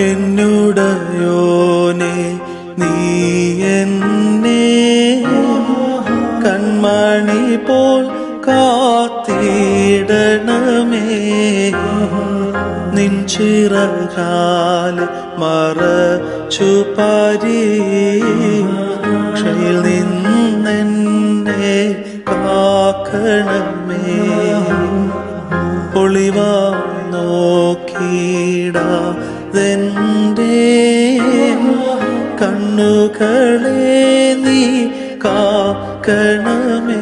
എന്നുടയോനെ നീ എന്നെ കൺമണി പോൽ കാത്തിടണമേ. നിൻ മറ പരീക്ഷയിൽ നിന്നെന്നെ കാക്കണമേ. ഒളിവായി നോക്കിയിടാതെന്റെ കണ്ണുകളെ നീ കാക്കണമേ.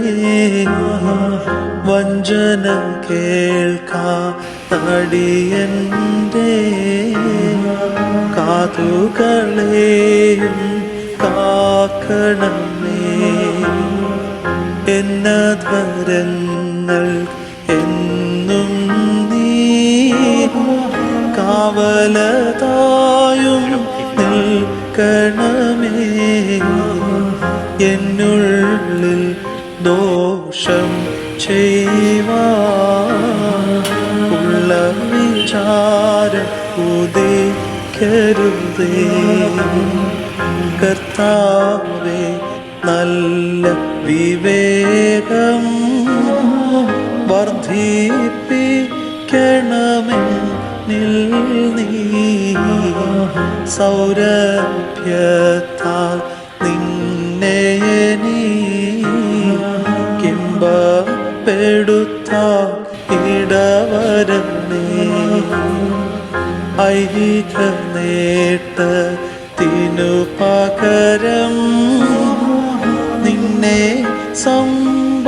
വഞ്ചന കേൾക്കാ തടിയന്റെ കാതുകളെയും കാക്കണമേ. എന്നധരങ്ങൾ കാവലതായും നിൽക്കണമേ. എന്നുള്ളിൽ ദോഷം ചെയ്യുള്ള വിചാരം ഉദിക്കരുതേ. കർത്താവേ നല്ല വിവേകം വർദ്ധിപ്പിക്കണമെന്നിൽ നീ സൗരഭ്യത്താൽ നിന്നെ കിമ്പപ്പെടുത്ത ഇടവരന്നേ ഐഹിക നേട്ടത്തിനു പകരം നിന്നെ സമ്പാദിപ്പാനും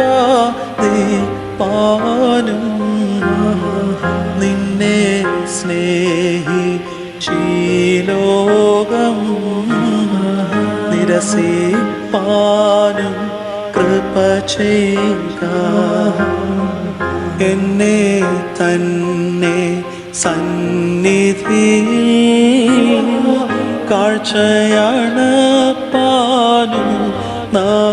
നിന്നെ സ്നേഹി ശീലോകം നിരസിപ്പാനും കൃപ ചെയ്യുക. എന്നെ തന്നെ സന്നിധിയിൽ കാഴ്ചയാണ് പാനും നാഥ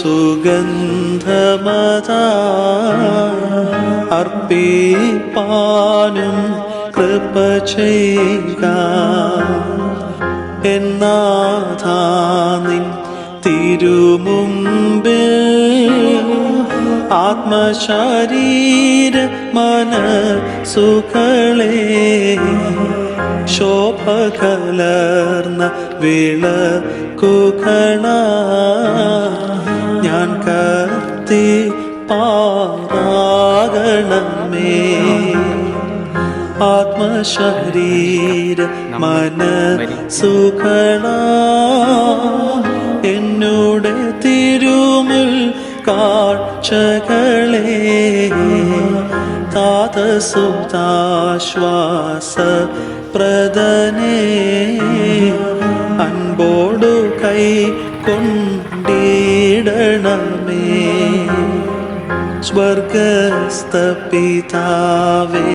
സുഗന്ധമത അർപ്പിപ്പാനും കൃപ ചെയ്യുക എന്നാഥാനിൻ തിരുമുമ്പിൽ ആത്മശരീര മന ശോഭ കലർന്ന വിളക്കുകള. ഞാൻ കത്തി പാറാകണമേ. ആത്മശരീര മന സുഖണ എന്നോട് തിരുമുൽ കാഴ്ചകളെ. താതസുതാശ്വാസ പ്രദനേ അൻപോടു കൈ കൊണ്ടിടണമേ. സ്വർഗസ്ഥ പിതാവേ